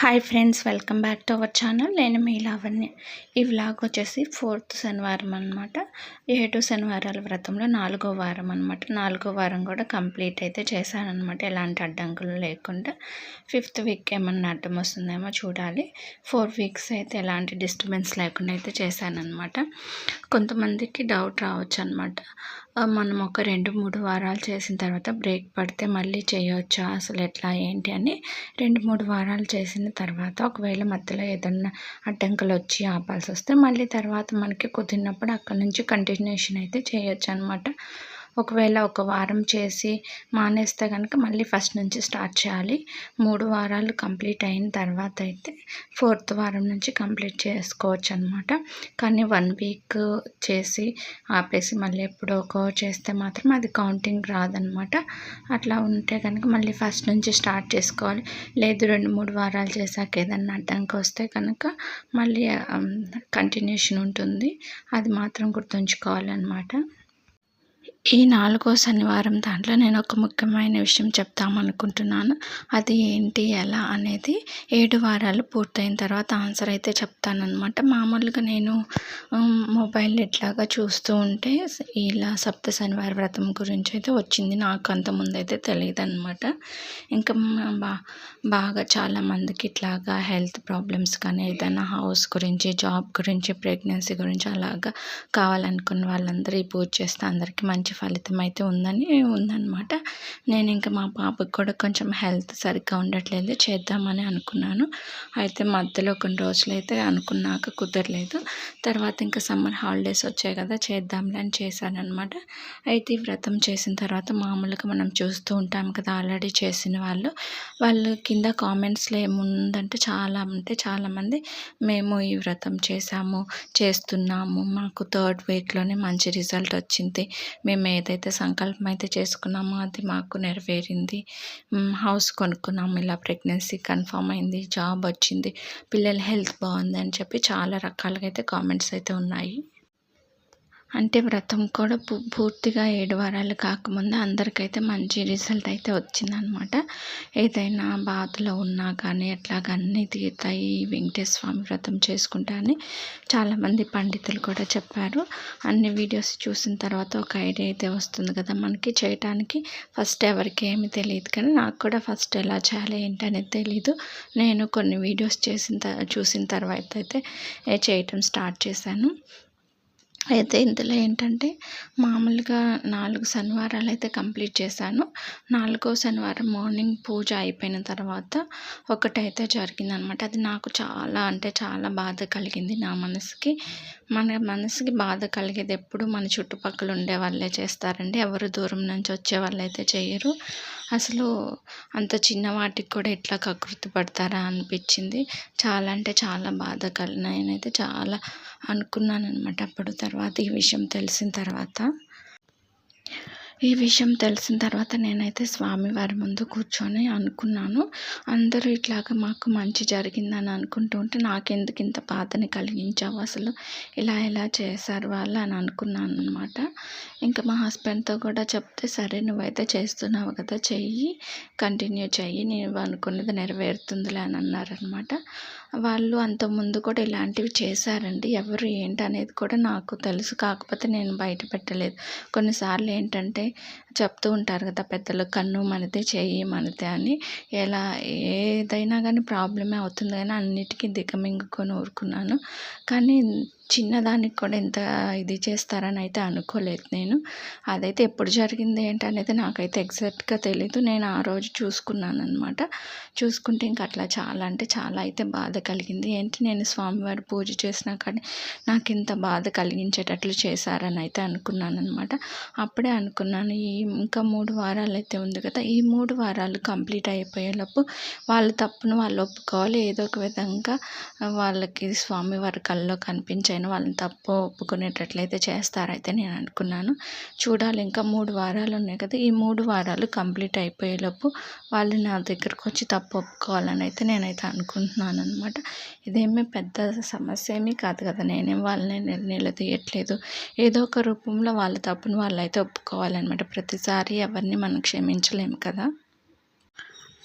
Hi friends welcome back to our channel నేను మీ లావణ్య. ఈ వ్లాగ్ వచ్చేసి ఫోర్త్ శనివారం అనమాట ఏడు శనివారాల వ్రతంలో నాలుగో వారం అనమాట నాలుగో వారం కూడా కంప్లీట్ అయితే చేశానమాట ఎలాంటి అడ్డంకులు లేకుండా ఫిఫ్త్ వీక్ ఏమన్నా అడ్డం వస్తుందేమో చూడాలి. ఫోర్ వీక్స్ అయితే ఎలాంటి డిస్టర్బెన్స్ లేకుండా అయితే చేశానమాట కొంతమందికి డౌట్ రావచ్చు అనమాట మనం ఒక రెండు మూడు వారాలు చేసిన తర్వాత బ్రేక్ పడితే మళ్ళీ చేయొచ్చా? అసలు ఎట్లా? ఏంటి? అని రెండు మూడు వారాలు చేసిన తర్వాత ఒకవేళ మధ్యలో ఏదన్నా అడ్డంకులు వచ్చి ఆపాల్సి వస్తే మళ్ళీ తర్వాత మనకి కుదిరినప్పుడు అక్కడ నుంచి కంటిన్యూషన్ అయితే చేయొచ్చు అనమాట ఒకవేళ ఒక వారం చేసి మానేస్తే కనుక మళ్ళీ ఫస్ట్ నుంచి స్టార్ట్ చేయాలి. మూడు వారాలు కంప్లీట్ అయిన తర్వాత అయితే ఫోర్త్ వారం నుంచి కంప్లీట్ చేసుకోవచ్చు అనమాట కానీ వన్ వీక్ చేసి ఆపేసి మళ్ళీ ఎప్పుడో ఒక చేస్తే మాత్రం అది కౌంటింగ్ రాదనమాట. అట్లా ఉంటే కనుక మళ్ళీ ఫస్ట్ నుంచి స్టార్ట్ చేసుకోవాలి. లేదు రెండు మూడు వారాలు చేశాక ఏదన్నా అడ్డంకి వస్తే కనుక మళ్ళీ కంటిన్యూషన్ ఉంటుంది. అది మాత్రం గుర్తుంచుకోవాలన్నమాట ఈ నాలుగో శనివారం దాంట్లో నేను ఒక ముఖ్యమైన విషయం చెప్తామనుకుంటున్నాను అది ఏంటి ఎలా అనేది ఏడు వారాలు పూర్తయిన తర్వాత ఆన్సర్ అయితే చెప్తానమాట మామూలుగా నేను మొబైల్ ఇట్లాగా చూస్తూ ఉంటే ఇలా సప్త శనివార వ్రతం గురించి అయితే వచ్చింది. నాకు అంత ముందు అయితే తెలియదు అనమాట ఇంకా బా బాగా చాలామందికి ఇట్లాగా హెల్త్ ప్రాబ్లమ్స్ కానీ ఏదైనా హౌస్ గురించి జాబ్ గురించి ప్రెగ్నెన్సీ గురించి అలాగా కావాలనుకున్న వాళ్ళందరూ ఈ పూజ చేస్తే అందరికీ మంచి ఫలితం అయితే ఉందని ఉందన్నమాట. నేను ఇంకా మా పాపకు కూడా కొంచెం హెల్త్ సరిగ్గా ఉండట్లేదు చేద్దామని అనుకున్నాను. అయితే మధ్యలో కొన్ని రోజులు అయితే అనుకున్నాక కుదరలేదు. తర్వాత ఇంకా సమ్మర్ హాలిడేస్ వచ్చాయి కదా చేద్దాంలే అని చేశాను అనమాట అయితే ఈ వ్రతం చేసిన తర్వాత మామూలుగా మనం చూస్తూ ఉంటాం కదా ఆల్రెడీ చేసిన వాళ్ళు. వాళ్ళు కింద కామెంట్స్లో ఏముందంటే చాలా అంటే చాలామంది మేము ఈ వ్రతం చేశాము చేస్తున్నాము మాకు థర్డ్ వీక్లోనే మంచి రిజల్ట్ వచ్చింది మేము ఏదైతే సంకల్పం అయితే చేసుకున్నామో అది మాకు నెరవేరింది. హౌస్ కొనుక్కున్నాము. ఇలా ప్రెగ్నెన్సీ కన్ఫామ్ అయింది. జాబ్ వచ్చింది. పిల్లల హెల్త్ బాగుంది అని చెప్పి చాలా రకాలుగా అయితే కామెంట్స్ అయితే ఉన్నాయి. అంటే వ్రతం కూడా పూర్తిగా ఏడు వారాలు కాకముందే అందరికైతే మంచి రిజల్ట్ అయితే వచ్చిందనమాట ఏదైనా బాధలో ఉన్నా కానీ ఎట్లాగా అన్నీ తీరుతాయి వెంకటేశ్వర స్వామి వ్రతం చేసుకుంటా అని చాలామంది పండితులు కూడా చెప్పారు. అన్ని వీడియోస్ చూసిన తర్వాత ఒక ఐడియా అయితే వస్తుంది కదా మనకి చేయటానికి. ఫస్ట్ ఎవరికి ఏమి తెలియదు కానీ నాకు కూడా ఫస్ట్ ఎలా చేయాలి ఏంటి అనేది తెలీదు. నేను కొన్ని వీడియోస్ చేసిన చూసిన తర్వాత అయితే చేయటం స్టార్ట్ చేశాను. అయితే ఇందులో ఏంటంటే మామూలుగా నాలుగు శనివారాలు అయితే కంప్లీట్ చేశాను. నాలుగో శనివారం మార్నింగ్ పూజ అయిపోయిన తర్వాత ఒకటైతే జరిగిందనమాట. అది నాకు చాలా అంటే చాలా బాధ కలిగింది నా మనసుకి. మన మనసుకి బాధ కలిగేది ఎప్పుడు మన చుట్టుపక్కల ఉండే వాళ్ళే చేస్తారండి. ఎవరు దూరం నుంచి వచ్చే వాళ్ళు అయితే చేయరు. అసలు అంత చిన్న వాటికి కూడా ఎట్లా కకృతి పడతారా అనిపించింది. చాలా అంటే చాలా బాధ కలిగిన నేనైతే చాలా అనుకున్నాను అనమాట అప్పుడు తర్వాత ఈ విషయం తెలిసిన తర్వాత. ఈ విషయం తెలిసిన తర్వాత నేనైతే స్వామివారి ముందు కూర్చొని అనుకున్నాను. అందరూ ఇట్లాగా మాకు మంచి జరిగిందని అనుకుంటూ ఉంటే నాకెందుకు ఇంత బాధని కలిగించావు అసలు? ఇలా ఇలా చేశారు వాళ్ళు అని అనుకున్నాను అనమాట ఇంకా మా హస్బెండ్తో కూడా చెప్తే సరే నువ్వైతే చేస్తున్నావు కదా చెయ్యి కంటిన్యూ చెయ్యి నేను అనుకున్నది నెరవేరుతుందిలే అని అన్నారనమాట వాళ్ళు అంతకుముందు కూడా ఇలాంటివి చేశారండి. ఎవరు ఏంటి అనేది కూడా నాకు తెలుసు. కాకపోతే నేను బయట పెట్టలేదు. కొన్నిసార్లు ఏంటంటే చెప్తూ ఉంటారు కదా పెద్దలు కన్ను మనదే చెయ్యి మనదే అని. ఎలా ఏదైనా కానీ ప్రాబ్లమే అవుతుంది కానీ అన్నిటికీ దిగమింగుకొని ఊరుకున్నాను. కానీ చిన్నదానికి కూడా ఇంత ఇది చేస్తారని అయితే అనుకోలేదు నేను. అదైతే ఎప్పుడు జరిగింది ఏంటనేది నాకైతే ఎగ్జాక్ట్గా తెలీదు. నేను ఆ రోజు చూసుకున్నాను అనమాట చూసుకుంటే ఇంక అట్లా చాలా అంటే చాలా అయితే బాధ కలిగింది. ఏంటి నేను స్వామివారి పూజ చేసినా కానీ నాకు ఇంత బాధ కలిగించేటట్లు చేశారని అయితే అనుకున్నాను అనమాట అప్పుడే అనుకున్నాను ఈ ఇంకా మూడు వారాలు అయితే ఉంది కదా ఈ మూడు వారాలు కంప్లీట్ అయిపోయేలోపు వాళ్ళ తప్పును వాళ్ళు ఒప్పుకోవాలి. ఏదో ఒక విధంగా వాళ్ళకి స్వామివారి కళ్ళలో కనిపించే అయినా వాళ్ళని తప్పు ఒప్పుకునేటట్లయితే చేస్తారైతే నేను అనుకున్నాను. చూడాలి ఇంకా మూడు వారాలు ఉన్నాయి కదా ఈ మూడు వారాలు కంప్లీట్ అయిపోయేలోపు వాళ్ళు నా దగ్గరకు వచ్చి తప్పు ఒప్పుకోవాలని అయితే నేనైతే అనుకుంటున్నాను అనమాట ఇదేమీ పెద్ద సమస్య ఏమీ కాదు కదా నేనేం వాళ్ళని నిలదీయట్లేదు ఏదో ఒక రూపంలో వాళ్ళ తప్పును వాళ్ళు అయితే ఒప్పుకోవాలన్నమాట. ప్రతిసారి ఎవరిని మనం క్షమించలేము కదా.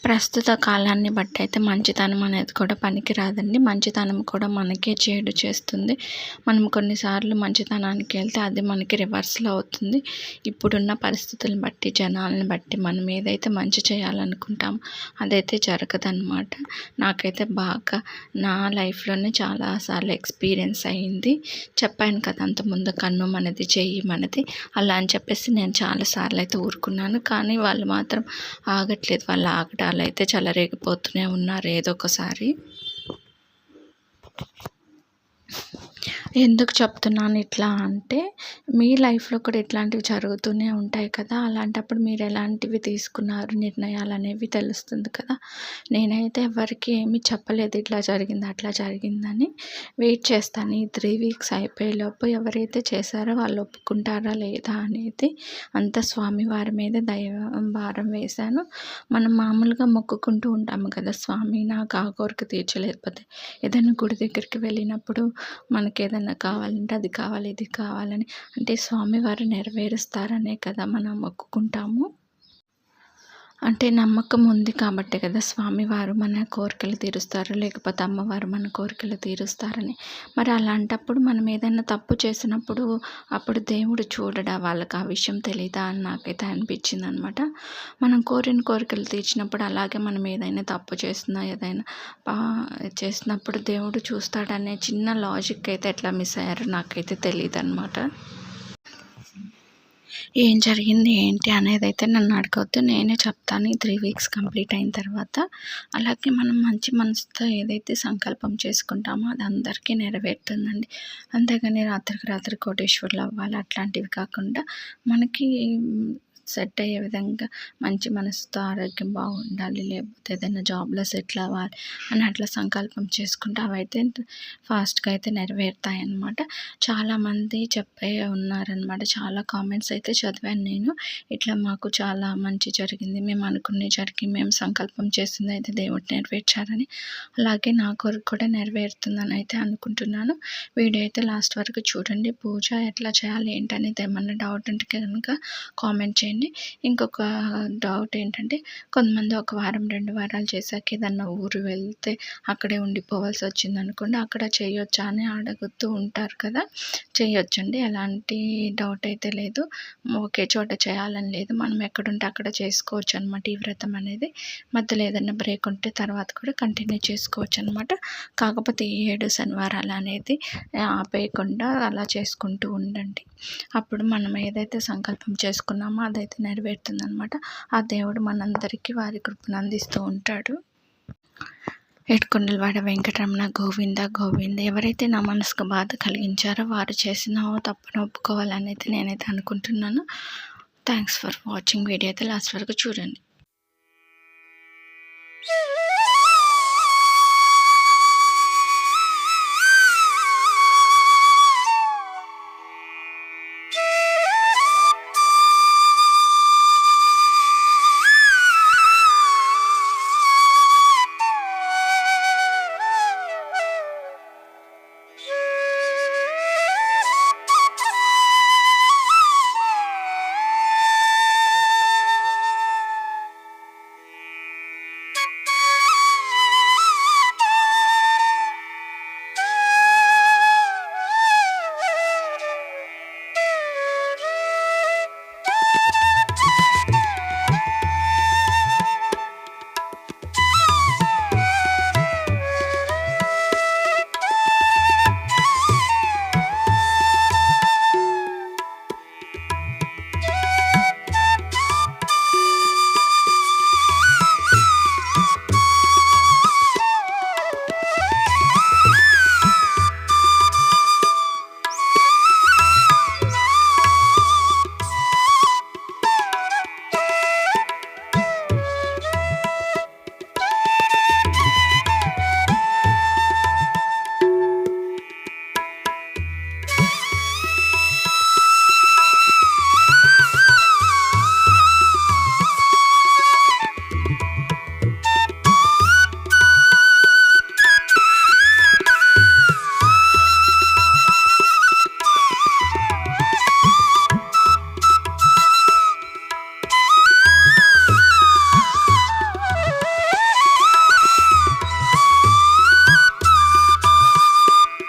ప్రస్తుత కాలాన్ని బట్టి అయితే మంచితనం అనేది కూడా పనికి రాదండి మంచితనం కూడా మనకే చేడు చేస్తుంది. మనం కొన్నిసార్లు మంచితనానికి వెళ్తే అది మనకి రివర్స్లో అవుతుంది. ఇప్పుడున్న పరిస్థితులను బట్టి జనాలను బట్టి మనం ఏదైతే మంచి చేయాలనుకుంటామో అదైతే జరగదన్నమాట. నాకైతే బాగా నా లైఫ్లోనే చాలాసార్లు ఎక్స్పీరియన్స్ అయ్యింది. చెప్పాను కదా అంతకుముందు కన్ను మనది చెయ్యి మనది అలా అని చెప్పేసి నేను చాలాసార్లు అయితే ఊరుకున్నాను. కానీ వాళ్ళు మాత్రం ఆగట్లేదు. వాళ్ళు వాళ్ళు అయితే చెలరేగిపోతూనే ఉన్నారు ఏదో ఒకసారి ఎందుకు చెప్తున్నాను ఇట్లా అంటే మీ లైఫ్లో కూడా ఇట్లాంటివి జరుగుతూనే ఉంటాయి కదా. అలాంటప్పుడు మీరు ఎలాంటివి తీసుకున్నారు నిర్ణయాలు అనేవి తెలుస్తుంది కదా. నేనైతే ఎవరికి ఏమీ చెప్పలేదు ఇట్లా జరిగింది అట్లా జరిగిందని వెయిట్ చేస్తాను. ఈ త్రీ వీక్స్ అయిపోయేలోపు ఎవరైతే చేశారో వాళ్ళు ఒప్పుకుంటారా లేదా అనేది అంత స్వామివారి మీద దైవ భారం వేశాను. మనం మామూలుగా మొక్కుకుంటూ ఉంటాము కదా స్వామి నాకు ఆ కోరిక తీర్చలేకపోతే ఏదైనా గుడి దగ్గరికి వెళ్ళినప్పుడు మనకి ఏదైనా కావాలంటే అది కావాలి ఇది కావాలని అంటే స్వామివారు నెరవేరుస్తారనే కదా మనం మొక్కుకుంటాము. అంటే నమ్మకం ఉంది కాబట్టే కదా స్వామివారు మన కోరికలు తీరుస్తారు లేకపోతే అమ్మవారు మన కోరికలు తీరుస్తారని. మరి అలాంటప్పుడు మనం ఏదైనా తప్పు చేసినప్పుడు అప్పుడు దేవుడు చూడడా వాళ్ళకి ఆ విషయం తెలీదా అని నాకైతే అనిపించింది అనమాట మనం కోరిన కోరికలు తీర్చినప్పుడు అలాగే మనం ఏదైనా తప్పు చేస్తున్నా ఏదైనా చేసినప్పుడు దేవుడు చూస్తాడనే చిన్న లాజిక్ అయితే ఎట్లా మిస్ అయ్యారో నాకైతే తెలియదు అనమాట ఏం జరిగింది ఏంటి అనేది అయితే నన్ను అడగవద్దు నేనే చెప్తాను ఈ త్రీ వీక్స్ కంప్లీట్ అయిన తర్వాత. అలాగే మనం మంచి మనసుతో ఏదైతే సంకల్పం చేసుకుంటామో అది అందరికీ నెరవేరుతుందండి. అంతేగాని రాత్రికి రాత్రి కోటేశ్వర్లు అవ్వాలి అట్లాంటివి కాకుండా మనకి సెట్ అయ్యే విధంగా మంచి మనసుతో ఆరోగ్యం బాగుండాలి లేకపోతే ఏదైనా జాబ్లో సెటిల్ అవ్వాలి అని అట్లా సంకల్పం చేసుకుంటే అవైతే ఫాస్ట్గా అయితే నెరవేరుతాయి అన్నమాట చాలామంది చెప్పే ఉన్నారనమాట చాలా కామెంట్స్ అయితే చదివాను నేను. ఇట్లా మాకు చాలా మంచి జరిగింది. మేము అనుకునే జరిగి మేము సంకల్పం చేసింది అయితే దేవుడు నెరవేర్చారని. అలాగే నా కొరకు కూడా నెరవేరుతుందని అయితే అనుకుంటున్నాను. వీడియో అయితే లాస్ట్ వరకు చూడండి. పూజ ఎట్లా చేయాలి ఏంటనేది ఏమన్నా డౌట్ ఉంటే కనుక కామెంట్ చేయండి. ఉంటుందండి ఇంకొక డౌట్ ఏంటంటే కొంతమంది ఒక వారం రెండు వారాలు చేశాక ఏదన్నా ఊరు వెళ్తే అక్కడే ఉండిపోవాల్సి వచ్చింది అనుకోండి అక్కడ చేయొచ్చా అని అడుగుతూ ఉంటారు కదా. చేయొచ్చండి. ఎలాంటి డౌట్ అయితే లేదు. ఒకే చోట చేయాలని లేదు. మనం ఎక్కడుంటే అక్కడ చేసుకోవచ్చు అనమాట ఈ వ్రతం అనేది. మధ్యలో ఏదైనా బ్రేక్ ఉంటే తర్వాత కూడా కంటిన్యూ చేసుకోవచ్చు అనమాట కాకపోతే ఏడు శనివారాలు అనేది ఆపేయకుండా అలా చేసుకుంటూ ఉండండి. అప్పుడు మనం ఏదైతే సంకల్పం చేసుకున్నామో అదైతే అయితే నెరవేరుతుంది అనమాట ఆ దేవుడు మనందరికీ వారి కృపను అందిస్తూ ఉంటాడు. ఏడుకొండలవాడ వెంకటరమణ గోవింద గోవింద ఎవరైతే నా మనసుకు బాధ కలిగించారో వారు చేసిన తప్పును ఒప్పుకోవాలని అయితే నేనైతే అనుకుంటున్నాను. థ్యాంక్స్ ఫర్ వాచింగ్ వీడియో అయితే లాస్ట్ వరకు చూడండి.